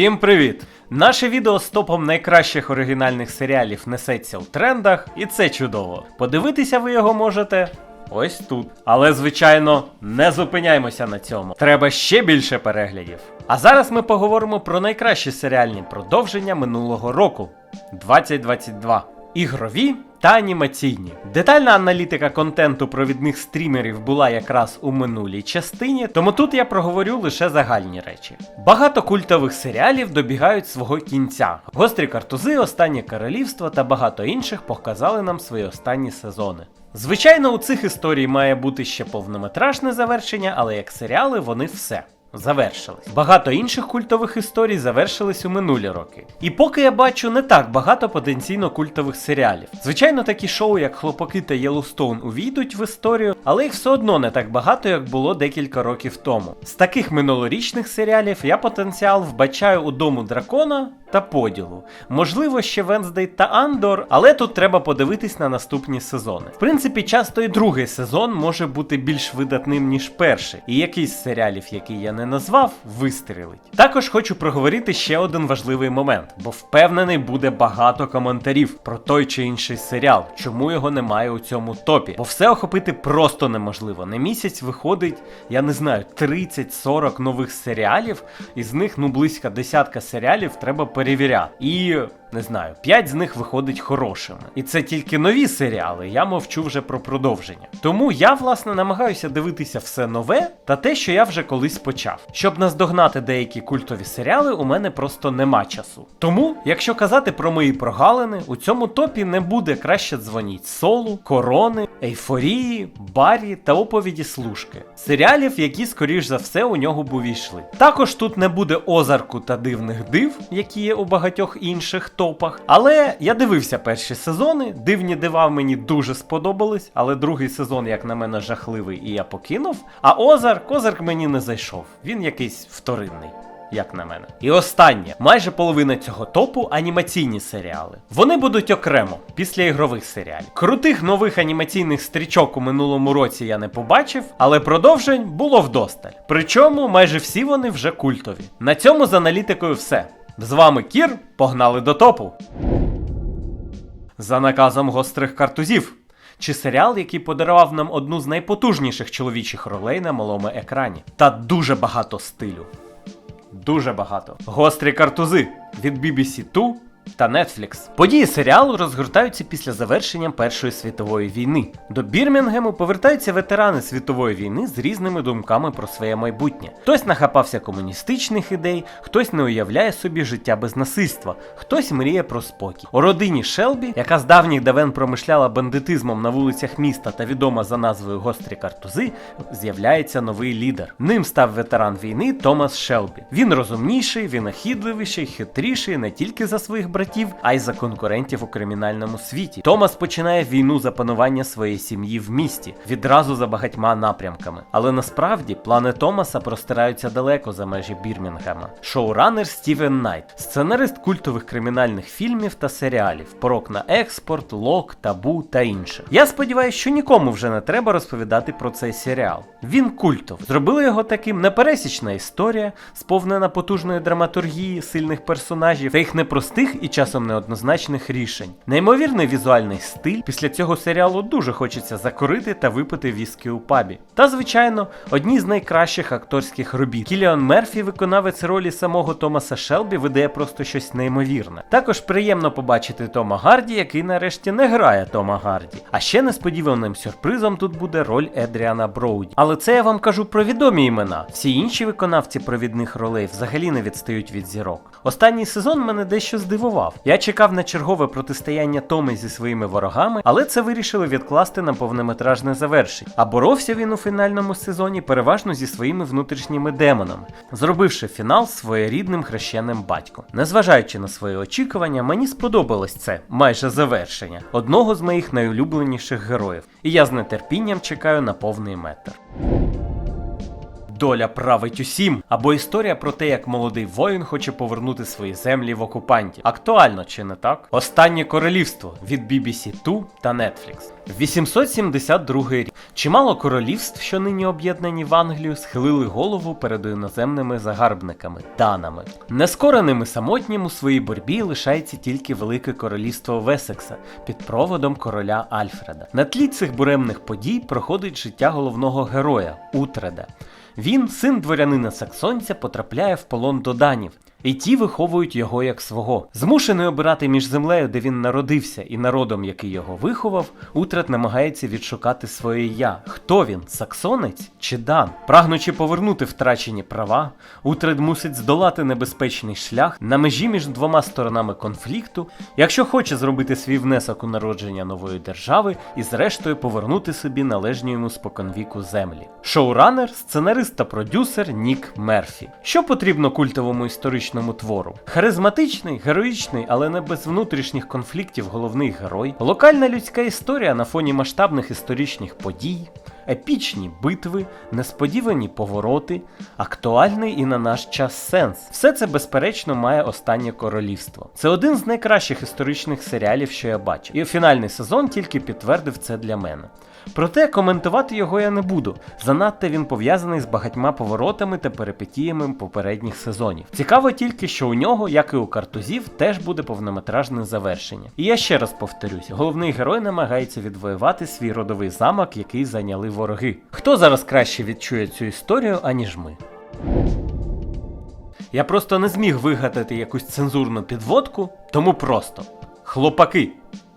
Всім привіт! Наше відео з топом найкращих оригінальних серіалів несеться в трендах, і це чудово. Подивитися ви його можете ось тут. Але, звичайно, не зупиняємося на цьому. Треба ще більше переглядів. А зараз ми поговоримо про найкращі серіальні продовження минулого року 2022. Ігрові та анімаційні. Детальна аналітика контенту провідних стрімерів була якраз у минулій частині, тому тут я проговорю лише загальні речі. Багато культових серіалів добігають свого кінця. Гострі картузи, Останнє королівство та багато інших показали нам свої останні сезони. Звичайно, у цих історій має бути ще повнометражне завершення, але як серіали вони все завершились. Багато інших культових історій завершились у минулі роки. І поки я бачу не так багато потенційно культових серіалів. Звичайно, такі шоу, як Хлопаки та Єлоустоун, увійдуть в історію, але їх все одно не так багато, як було декілька років тому. З таких минулорічних серіалів я потенціал вбачаю у дому дракона та поділу. Можливо, ще Венздей та Андор, але тут треба подивитись на наступні сезони. В принципі, часто і другий сезон може бути більш видатним, ніж перший, і якийсь серіалів, який я не назвав, вистрілить. Також хочу проговорити ще один важливий момент, бо впевнений буде багато коментарів про той чи інший серіал, чому його немає у цьому топі. Бо все охопити просто неможливо. На місяць виходить, я не знаю, 30-40 нових серіалів, із них ну близько десятка серіалів треба перевіряти. І не знаю, 5 з них виходить хорошими. І це тільки нові серіали, я мовчу вже про продовження. Тому я, власне, намагаюся дивитися все нове та те, що я вже колись почав. Щоб наздогнати деякі культові серіали, у мене просто нема часу. Тому, якщо казати про мої прогалини, у цьому топі не буде краще дзвоніть солу, корони, ейфорії, барі та оповіді служки. Серіалів, які, скоріш за все, у нього б увійшли. Також тут не буде озарку та дивних див, які є у багатьох інших топах. Але я дивився перші сезони. Дивні дива мені дуже сподобались, але другий сезон, як на мене, жахливий, і я покинув. А Озарк, Озарк мені не зайшов. Він якийсь вторинний. Як на мене. І останнє, майже половина цього топу анімаційні серіали. Вони будуть окремо після ігрових серіалів. Крутих нових анімаційних стрічок у минулому році я не побачив, але продовжень було вдосталь. Причому майже всі вони вже культові. На цьому з аналітикою все. З вами Кір, погнали до топу. За наказом гострих картузів. Чи серіал, який подарував нам одну з найпотужніших чоловічих ролей на малому екрані. Та дуже багато стилю. Дуже багато. Гострі картузи від BBC Two та Netflix. Події серіалу розгортаються після завершення Першої світової війни. До Бірмінгему повертаються ветерани світової війни з різними думками про своє майбутнє. Хтось нахапався комуністичних ідей, хтось не уявляє собі життя без насильства, хтось мріє про спокій. У родині Шелбі, яка з давніх давен промишляла бандитизмом на вулицях міста та відома за назвою Гострі картузи, з'являється новий лідер. Ним став ветеран війни Томас Шелбі. Він розумніший, винахідливіший, хитріший не тільки за своїх братів, а й за конкурентів у кримінальному світі. Томас починає війну за панування своєї сім'ї в місті, відразу за багатьма напрямками. Але насправді плани Томаса простираються далеко за межі Бірмінгема. Шоуранер Стівен Найт, сценарист культових кримінальних фільмів та серіалів, порок на експорт, лок, табу та інше. Я сподіваюся, що нікому вже не треба розповідати про цей серіал. Він культов. Зробили його таким непересічна історія, сповнена потужної драматургії, сильних персонажів та їх непростих і часом неоднозначних рішень. Неймовірний візуальний стиль. Після цього серіалу дуже хочеться закурити та випити віскі у пабі. Та, звичайно, одні з найкращих акторських робіт. Кіліан Мерфі, виконавець ролі самого Томаса Шелбі, видає просто щось неймовірне. Також приємно побачити Тома Гарді, який нарешті не грає Тома Гарді. А ще несподіваним сюрпризом тут буде роль Едріана Броуді. Але це я вам кажу про відомі імена. Всі інші виконавці провідних ролей взагалі не відстають від зірок. Останній сезон мене дещо здивував. Я чекав на чергове протистояння Томи зі своїми ворогами, але це вирішили відкласти на повнометражне завершення. А боровся він у фінальному сезоні переважно зі своїми внутрішніми демонами, зробивши фінал своєрідним хрещеним батьком. Незважаючи на свої очікування, мені сподобалось це майже завершення одного з моїх найулюбленіших героїв, і я з нетерпінням чекаю на повний метр. Доля править усім. Або історія про те, як молодий воїн хоче повернути свої землі в окупанті. Актуально чи не так? Останнє королівство від BBC Two та Netflix. 872 рік. Чимало королівств, що нині об'єднані в Англію, схилили голову перед іноземними загарбниками данами. Нескореним самотнім у своїй борьбі лишається тільки Велике Королівство Весекса під проводом короля Альфреда. На тлі цих буремних подій проходить життя головного героя Утреда. Він, син дворянина саксонця, потрапляє в полон до данів. І ті виховують його як свого. Змушений обирати між землею, де він народився, і народом, який його виховав, Утрат намагається відшукати своє я. Хто він? Саксонець чи Дан? Прагнучи повернути втрачені права, Утрат мусить здолати небезпечний шлях на межі між двома сторонами конфлікту, якщо хоче зробити свій внесок у народження нової держави і зрештою повернути собі належні йому споконвіку землі. Шоуранер, сценарист та продюсер Нік Мерфі. Що потрібно культовому історичному твору? Харизматичний, героїчний, але не без внутрішніх конфліктів головний герой, локальна людська історія на фоні масштабних історичних подій, епічні битви, несподівані повороти, актуальний і на наш час сенс. Все це безперечно має останнє королівство. Це один з найкращих історичних серіалів, що я бачив. І фінальний сезон тільки підтвердив це для мене. Проте коментувати його я не буду. Занадто він пов'язаний з багатьма поворотами та перипетіями попередніх сезонів. Цікаво тільки, що у нього, як і у картузів, теж буде повнометражне завершення. І я ще раз повторюсь: головний герой намагається відвоювати свій родовий замок, який зайняли вороги. Хто зараз краще відчує цю історію, аніж ми? Я просто не зміг вигадати якусь цензурну підводку, тому просто хлопаки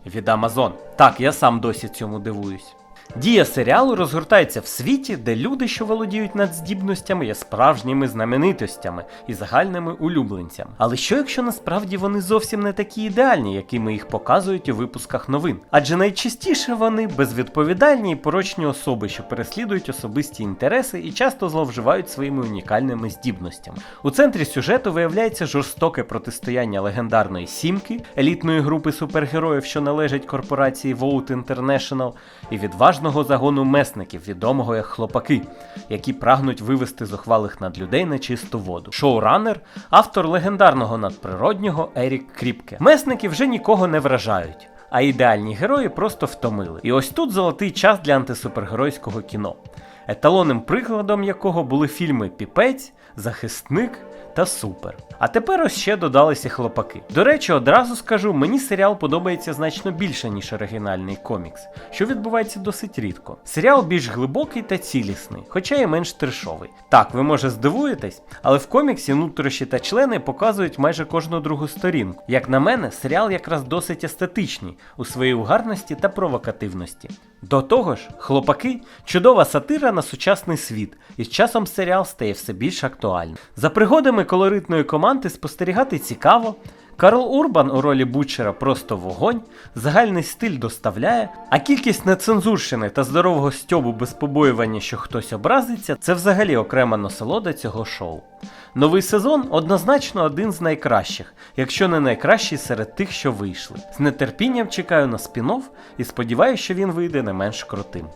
від Amazon. Так, я сам досі цьому дивуюсь. Дія серіалу розгортається в світі, де люди, що володіють надздібностями, є справжніми знаменитостями і загальними улюбленцями. Але що якщо насправді вони зовсім не такі ідеальні, якими їх показують у випусках новин? Адже найчастіше вони безвідповідальні і порочні особи, що переслідують особисті інтереси і часто зловживають своїми унікальними здібностями. У центрі сюжету виявляється жорстоке протистояння легендарної сімки, елітної групи супергероїв, що належать корпорації Vote International, і відважного загону месників, відомого як хлопаки, які прагнуть вивести зухвалих надлюдей на чисту воду. Шоуранер, автор легендарного надприроднього Ерік Кріпке. Месники вже нікого не вражають. А ідеальні герої просто втомили. І ось тут золотий час для антисупергеройського кіно, еталонним прикладом якого були фільми Піпець, Захисник та Супер. А тепер ось ще додалися хлопаки. До речі, одразу скажу, мені серіал подобається значно більше, ніж оригінальний комікс, що відбувається досить рідко. Серіал більш глибокий та цілісний, хоча і менш трешовий. Так, ви може здивуєтесь, але в коміксі нутрощі та члени показують майже кожну другу сторінку. Як на мене, серіал якраз досить естетичний у своїй угарності та провокативності. До того ж, хлопаки чудова сатира на сучасний світ, і з часом серіал стає все більш актуальним. За пригодами колоритної команди спостерігати цікаво. Карл Урбан у ролі Бучера просто вогонь, загальний стиль доставляє, а кількість нецензурщини та здорового стьобу без побоювання, що хтось образиться, це взагалі окрема насолода цього шоу. Новий сезон однозначно один з найкращих, якщо не найкращий серед тих, що вийшли. З нетерпінням чекаю на спін-офф і сподіваюся, що він вийде не менш крутим.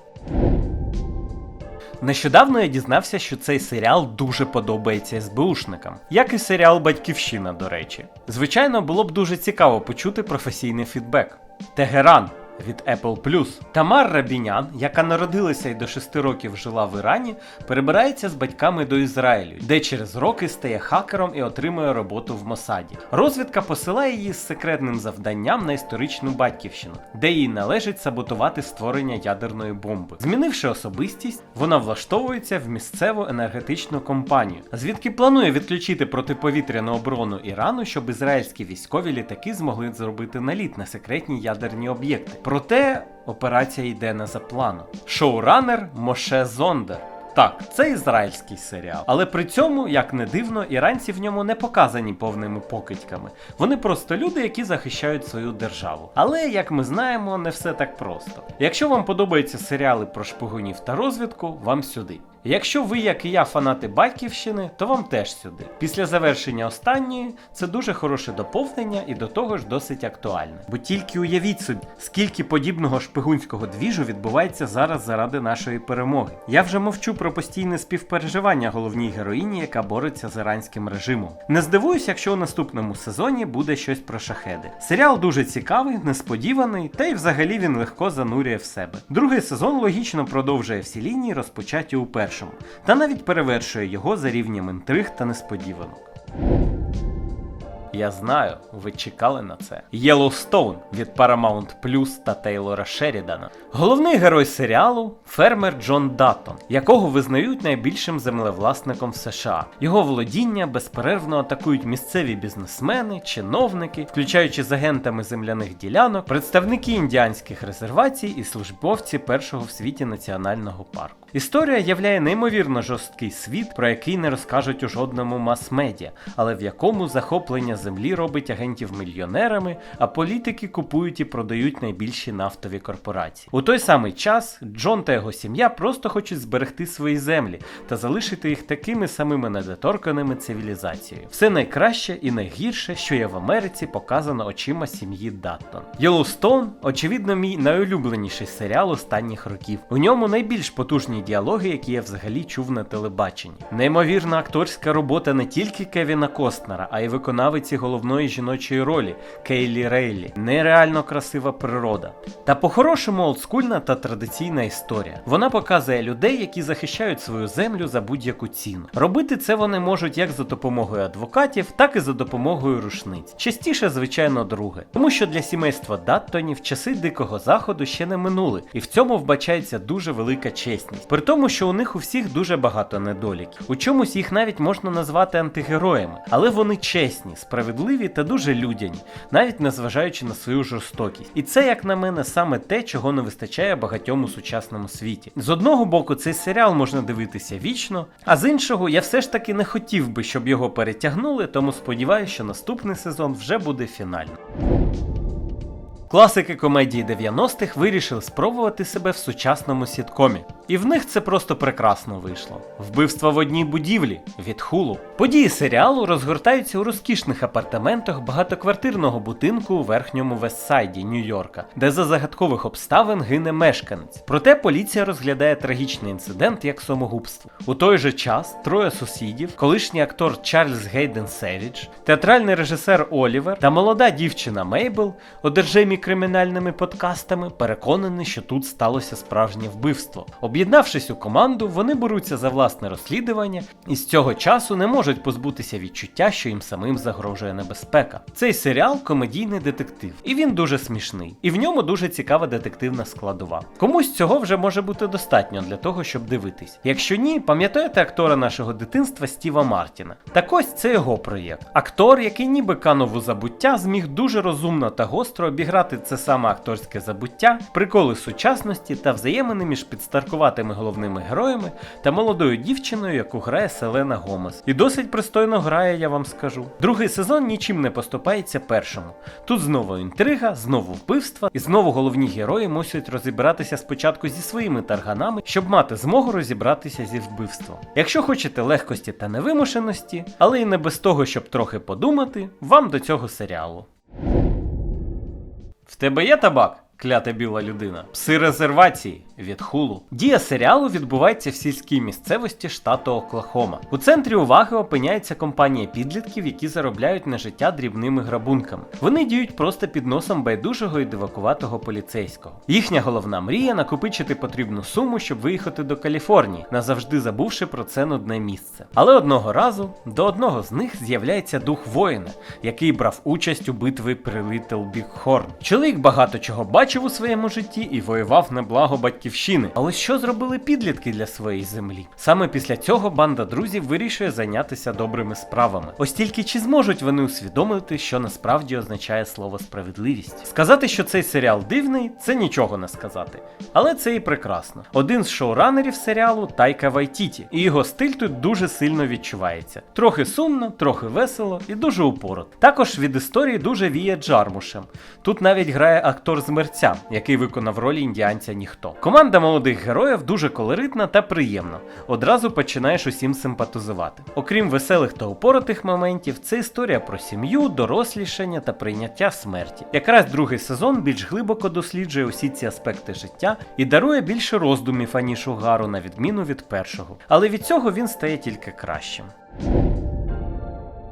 Нещодавно я дізнався, що цей серіал дуже подобається СБУшникам, як і серіал Батьківщина, до речі. Звичайно, було б дуже цікаво почути професійний фідбек. Тегеран від Apple Тамар Рабінян, яка народилася і до 6 років жила в Ірані, перебирається з батьками до Ізраїлю, де через роки стає хакером і отримує роботу в Мосаді. Розвідка посилає її з секретним завданням на історичну батьківщину, де їй належить саботувати створення ядерної бомби. Змінивши особистість, вона влаштовується в місцеву енергетичну компанію, звідки планує відключити протиповітряну оборону Ірану, щоб ізраїльські військові літаки змогли зробити наліт на секретні ядерні об'єкти. Проте операція йде не за планом. Шоуранер Моше Зондер. Так, це ізраїльський серіал, але при цьому, як не дивно, іранці в ньому не показані повними покидьками. Вони просто люди, які захищають свою державу. Але, як ми знаємо, не все так просто. Якщо вам подобаються серіали про шпигунів та розвідку, вам сюди. Якщо ви, як і я, фанати Батьківщини, то вам теж сюди. Після завершення останньої це дуже хороше доповнення і до того ж досить актуальне. Бо тільки уявіть собі, скільки подібного шпигунського двіжу відбувається зараз заради нашої перемоги. Я вже мовчу про постійне співпереживання головній героїні, яка бореться з іранським режимом. Не здивуюсь, якщо у наступному сезоні буде щось про шахеди. Серіал дуже цікавий, несподіваний, та й взагалі він легко занурює в себе. Другий сезон логічно продовжує всі лінії, розпочаті у першому, та навіть перевершує його за рівнем інтриг та несподіванок. Я знаю, ви чекали на це. Yellowstone від Paramount Plus та Тейлора Шерідана. Головний герой серіалу фермер Джон Даттон, якого визнають найбільшим землевласником в США. Його володіння безперервно атакують місцеві бізнесмени, чиновники, включаючи з агентами земляних ділянок, представники індіанських резервацій і службовці першого в світі національного парку. Історія являє неймовірно жорсткий світ, про який не розкажуть у жодному мас-медіа, але в якому захоплення землі робить агентів мільйонерами, а політики купують і продають найбільші нафтові корпорації. У той самий час Джон та його сім'я просто хочуть зберегти свої землі та залишити їх такими самими недоторканими цивілізацією. Все найкраще і найгірше, що є в Америці, показано очима сім'ї Даттон. Йеллоустоун, очевидно, мій найулюбленіший серіал останніх років. У ньому найбільш потужні діалоги, які я взагалі чув на телебаченні. Неймовірна акторська робота не тільки Кевіна Костнера, а й виконавиці головної жіночої ролі Кейлі Рейлі. Нереально красива природа. Та по-хорошому олдскульна та традиційна історія. Вона показує людей, які захищають свою землю за будь-яку ціну. Робити це вони можуть як за допомогою адвокатів, так і за допомогою рушниць. Частіше, звичайно, друге. Тому що для сімейства Даттонів часи дикого заходу ще не минули, і в цьому вбачається дуже велика чесність. При тому, що у них у всіх дуже багато недоліків. У чомусь їх навіть можна назвати антигероями, але вони чесні, справедливі та дуже людяні, навіть незважаючи на свою жорстокість. І це, як на мене, саме те, чого не вистачає багатьом у сучасному світі. З одного боку, цей серіал можна дивитися вічно, а з іншого, я все ж таки не хотів би, щоб його перетягнули, тому сподіваюся, що наступний сезон вже буде фінальним. Класики комедії 90-х вирішили спробувати себе в сучасному сіткомі. І в них це просто прекрасно вийшло. Вбивство в одній будівлі від хулу. Події серіалу розгортаються у розкішних апартаментах багатоквартирного будинку у верхньому Вестсайді, Нью-Йорка, де за загадкових обставин гине мешканець. Проте поліція розглядає трагічний інцидент як самогубство. У той же час троє сусідів, колишній актор Чарльз Гейден Севідж, театральний режисер Олівер та молода дівчина Мейбл, одержимі кримінальними подкастами, переконані, що тут сталося справжнє вбивство. Об'єднавшись у команду, вони беруться за власне розслідування і з цього часу не можуть позбутися відчуття, що їм самим загрожує небезпека. Цей серіал комедійний детектив, і він дуже смішний. І в ньому дуже цікава детективна складова. Комусь цього вже може бути достатньо для того, щоб дивитись. Якщо ні, пам'ятаєте актора нашого дитинства Стіва Мартіна. Так ось це його проєкт. Актор, який ніби канув у забуття, зміг дуже розумно та гостро обіграти це саме акторське забуття, приколи сучасності та взаємини між підстаркуватими головними героями та молодою дівчиною, яку грає Селена Гомес. І досить пристойно грає, я вам скажу. Другий сезон нічим не поступається першому. Тут знову інтрига, знову вбивства, і знову головні герої мусять розібратися спочатку зі своїми тарганами, щоб мати змогу розібратися зі вбивством. Якщо хочете легкості та невимушеності, але і не без того, щоб трохи подумати, вам до цього серіалу. В тебе є табак? Клята біла людина. Пси резервації від хулу. Дія серіалу відбувається в сільській місцевості штату Оклахома. У центрі уваги опиняється компанія підлітків, які заробляють на життя дрібними грабунками. Вони діють просто під носом байдужого і дивакуватого поліцейського. Їхня головна мрія накопичити потрібну суму, щоб виїхати до Каліфорнії, назавжди забувши про це нудне місце. Але одного разу до одного з них з'являється дух воїна, який брав участь у битві при Літл Біг-Хорн. Чоловік багато чого бачив у своєму житті і воював на благо батьківщини. Але що зробили підлітки для своєї землі? Саме після цього банда друзів вирішує зайнятися добрими справами. Ось тільки чи зможуть вони усвідомити, що насправді означає слово справедливість? Сказати, що цей серіал дивний, це нічого не сказати. Але це і прекрасно. Один з шоуранерів серіалу Тайка Вайтіті, і його стиль тут дуже сильно відчувається. Трохи сумно, трохи весело і дуже упорот. Також від історії дуже віє Джармушем. Тут навіть грає актор з гравця, який виконав роль індіанця ніхто. Команда молодих героїв дуже колоритна та приємна. Одразу починаєш усім симпатизувати. Окрім веселих та упоротих моментів, це історія про сім'ю, дорослішання та прийняття смерті. Якраз другий сезон більш глибоко досліджує усі ці аспекти життя і дарує більше роздумів аніж угару, на відміну від першого. Але від цього він стає тільки кращим.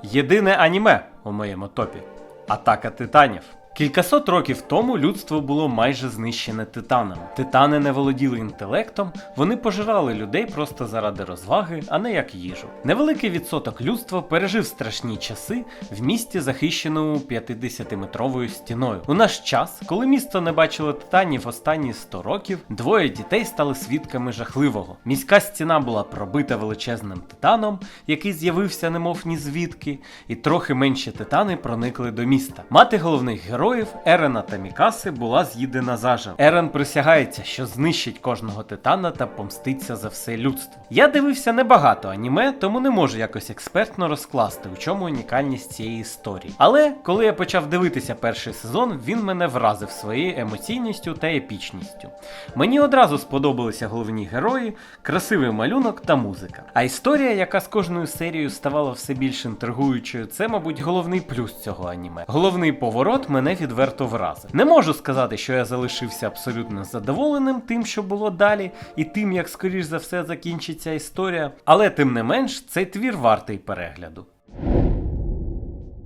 Єдине аніме у моєму топі Атака титанів. Кількасот років тому людство було майже знищене титанами. Титани не володіли інтелектом, вони пожирали людей просто заради розваги, а не як їжу. Невеликий відсоток людства пережив страшні часи в місті, захищеному 50-метровою стіною. У наш час, коли місто не бачило титанів останні 100 років, двоє дітей стали свідками жахливого. Міська стіна була пробита величезним титаном, який з'явився немов ні звідки, і трохи менші титани проникли до міста. Мати головних героїв Ерена та Мікаси була з'їдена заживо. Ерен присягається, що знищить кожного титана та помститься за все людство. Я дивився небагато аніме, тому не можу якось експертно розкласти, у чому унікальність цієї історії. Але коли я почав дивитися перший сезон, він мене вразив своєю емоційністю та епічністю. Мені одразу сподобалися головні герої, красивий малюнок та музика. А історія, яка з кожною серією ставала все більш інтригуючою, це, мабуть, головний плюс цього аніме. Головний поворот мене відверто вразив. Не можу сказати, що я залишився абсолютно задоволеним тим, що було далі, і тим, як скоріш за все закінчиться історія, але тим не менш цей твір вартий перегляду.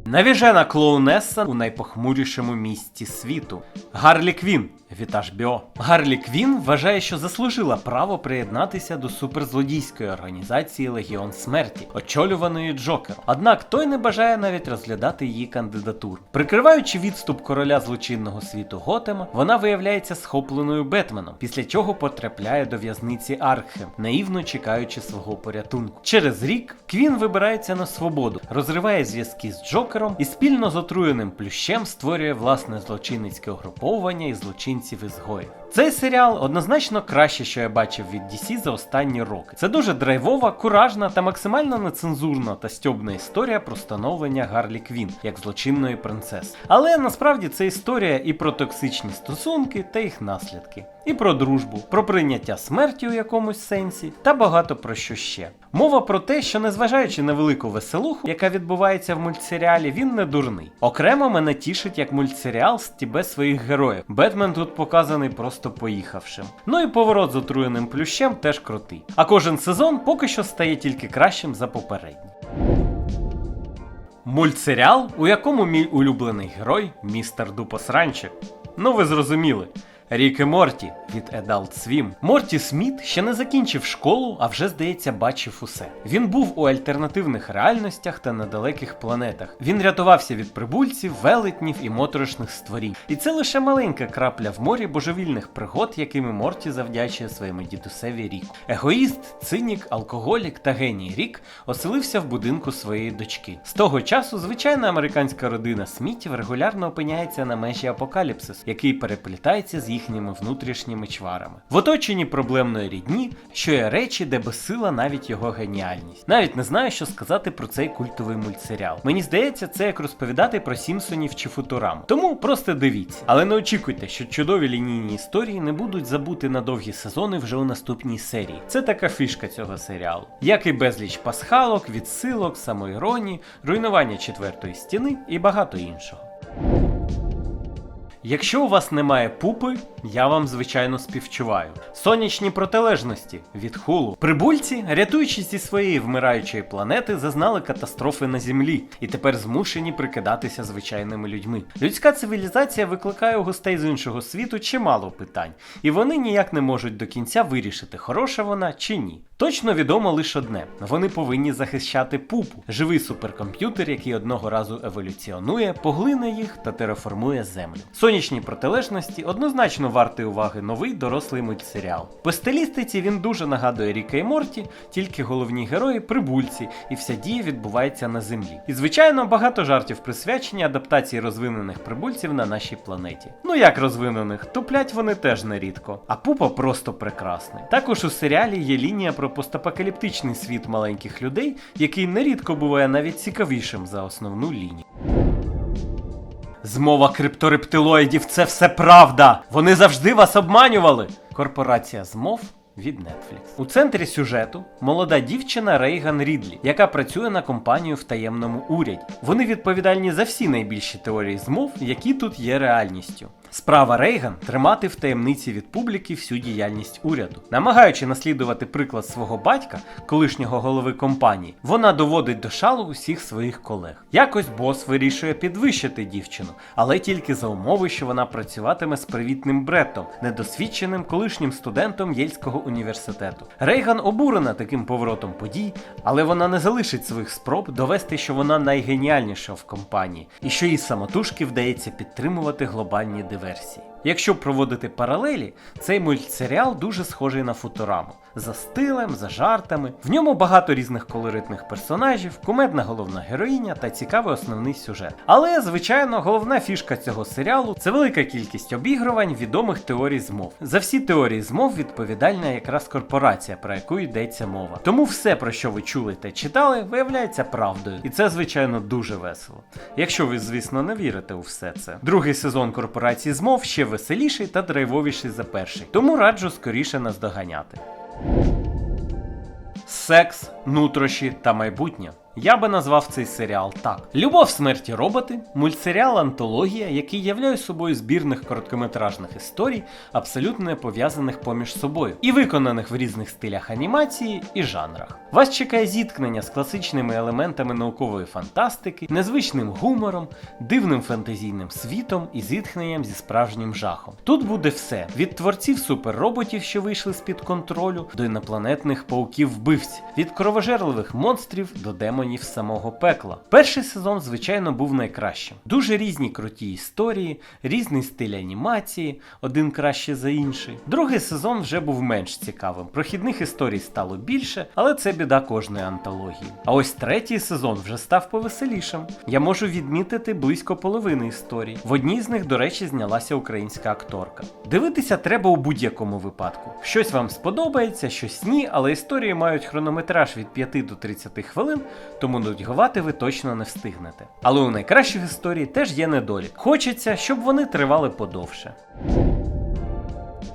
Навіжена клоунеса у найпохмурішому місті світу. Гарлі Квін від HBO. Гарлі Квін вважає, що заслужила право приєднатися до суперзлодійської організації Легіон Смерті, очолюваної Джокером. Однак той не бажає навіть розглядати її кандидатуру. Прикриваючи відступ короля злочинного світу Готема, вона виявляється схопленою Бетменом, після чого потрапляє до в'язниці Аркхем, наївно чекаючи свого порятунку. Через рік Квін вибирається на свободу, розриває зв'язки з Джокером і спільно з отруєним плющем створює власне злочинницьке угруповання і злочинців ізгоїв. Цей серіал однозначно краще, що я бачив від DC за останні роки. Це дуже драйвова, куражна та максимально нецензурна та стьобна історія про становлення Гарлі Квін як злочинної принцеси. Але насправді це історія і про токсичні стосунки та їх наслідки, і про дружбу, про прийняття смерті у якомусь сенсі, та багато про що ще. Мова про те, що незважаючи на велику веселуху, яка відбувається в мультсеріалі, він не дурний. Окремо мене тішить як мультсеріал стібе своїх героїв. Бетмен тут показаний просто поїхавшим. Ну і поворот з отруєним плющем теж крутий. А кожен сезон поки що стає тільки кращим за попередній. Мультсеріал, у якому мій улюблений герой містер Дупосранчик. Ну ви зрозуміли. Рік і Морті від Adult Swim. Морті Сміт ще не закінчив школу, а вже, здається, бачив усе. Він був у альтернативних реальностях та на далеких планетах. Він рятувався від прибульців, велетнів і моторошних створінь. І це лише маленька крапля в морі божевільних пригод, якими Морті завдячує своєму дідусеві Ріку. Егоїст, цинік, алкоголік та геній Рік оселився в будинку своєї дочки. З того часу звичайна американська родина Смітів регулярно опиняється на межі апокаліпсису, який переплітається з їхніми внутрішніми чварами. В оточенні проблемної рідні, що є речі, де безсила навіть його геніальність. Навіть не знаю, що сказати про цей культовий мультсеріал. Мені здається, це як розповідати про Сімпсонів чи Футурам. Тому просто дивіться. Але не очікуйте, що чудові лінійні історії не будуть забути на довгі сезони вже у наступній серії. Це така фішка цього серіалу. Як і безліч пасхалок, відсилок, самоіронії, руйнування четвертої стіни і багато іншого. Якщо у вас немає пупи, я вам звичайно співчуваю. Сонячні протилежності від хулу. Прибульці, рятуючись зі своєї вмираючої планети, зазнали катастрофи на землі і тепер змушені прикидатися звичайними людьми. Людська цивілізація викликає у гостей з іншого світу чимало питань, і вони ніяк не можуть до кінця вирішити, хороша вона чи ні. Точно відомо лише одне: вони повинні захищати пупу, живий суперкомп'ютер, який одного разу еволюціонує, поглине їх та тереформує землю. Сонячні протилежності однозначно вартий уваги новий дорослий мультсеріал. По стилістиці він дуже нагадує Ріка і Морті, тільки головні герої прибульці, і вся дія відбувається на землі. І звичайно, багато жартів присвячені адаптації розвинених прибульців на нашій планеті. Ну як розвинених, туплять вони теж нерідко. А пупа просто прекрасний. Також у серіалі є лінія про постапокаліптичний світ маленьких людей, який нерідко буває навіть цікавішим за основну лінію. Змова крипторептилоїдів це все правда. Вони завжди вас обманювали. Корпорація змов. Від Netflix. У центрі сюжету молода дівчина Рейган Рідлі, яка працює на компанію в таємному уряді. Вони відповідальні за всі найбільші теорії змов, які тут є реальністю. Справа Рейган тримати в таємниці від публіки всю діяльність уряду. Намагаючи наслідувати приклад свого батька, колишнього голови компанії, вона доводить до шалу усіх своїх колег. Якось бос вирішує підвищити дівчину, але тільки за умови, що вона працюватиме з привітним Бреттом, недосвідченим колишнім студентом Єльського університету. Рейган обурена таким поворотом подій, але вона не залишить своїх спроб довести, що вона найгеніальніша в компанії, і що їй самотужки вдається підтримувати глобальні диверсії. Якщо проводити паралелі, цей мультсеріал дуже схожий на Футураму. За стилем, за жартами. В ньому багато різних колоритних персонажів, кумедна головна героїня та цікавий основний сюжет. Але, звичайно, головна фішка цього серіалу це велика кількість обігрувань відомих теорій змов. За всі теорії змов відповідальна якраз корпорація, про яку йдеться мова. Тому все, про що ви чули та читали, виявляється правдою. І це, звичайно, дуже весело. Якщо ви, звісно, не вірите у все це. Другий сезон корпорації змов ще веселіший та драйвовіший за перший, тому раджу скоріше наздоганяти. Секс, нутрощі та майбутнє. Я би назвав цей серіал так: Любов смерті роботи, мультсеріал антологія, який являє собою збірних короткометражних історій, абсолютно не пов'язаних поміж собою, і виконаних в різних стилях анімації і жанрах. Вас чекає зіткнення з класичними елементами наукової фантастики, незвичним гумором, дивним фантазійним світом і зіткненням зі справжнім жахом. Тут буде все: від творців суперроботів, що вийшли з-під контролю, до інопланетних пауків-вбивців, від кровожерливих монстрів до демонів самого пекла. Перший сезон, звичайно, був найкращим. Дуже різні круті історії, різний стиль анімації, один краще за інший. Другий сезон вже був менш цікавим. Прохідних історій стало більше, але це біда кожної антології. А ось третій сезон вже став повеселішим. Я можу відмітити близько половини історій. В одній з них, до речі, знялася українська акторка. Дивитися треба у будь-якому випадку. Щось вам сподобається, щось ні, але історії мають хронометраж від 5 до 30 хвилин, тому нудьгувати ви точно не встигнете. Але у найкращих історій теж є недолік. Хочеться, щоб вони тривали подовше.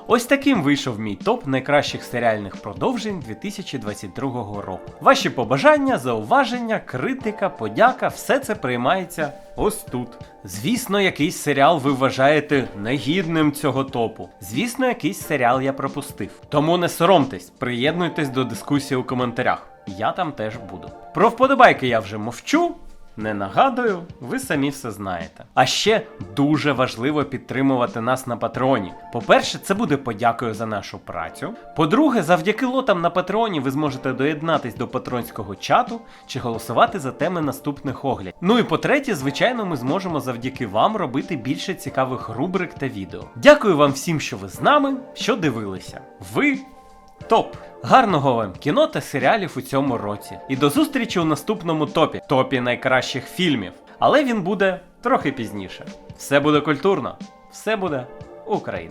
Ось таким вийшов мій топ найкращих серіальних продовжень 2022 року. Ваші побажання, зауваження, критика, подяка все це приймається ось тут. Звісно, якийсь серіал ви вважаєте негідним цього топу. Звісно, якийсь серіал я пропустив. Тому не соромтесь, приєднуйтесь до дискусії у коментарях. Я там теж буду. Про вподобайки я вже мовчу. Не нагадую, ви самі все знаєте. А ще дуже важливо підтримувати нас на Патреоні. По-перше, це буде подякою за нашу працю. По-друге, завдяки лотам на Патреоні ви зможете доєднатись до патронського чату чи голосувати за теми наступних оглядів. Ну і по-третє, звичайно, ми зможемо завдяки вам робити більше цікавих рубрик та відео. Дякую вам всім, що ви з нами, що дивилися. Ви Топ! Гарного вам кіно та серіалів у цьому році. І до зустрічі у наступному топі топі найкращих фільмів. Але він буде трохи пізніше. Все буде культурно, все буде Україна.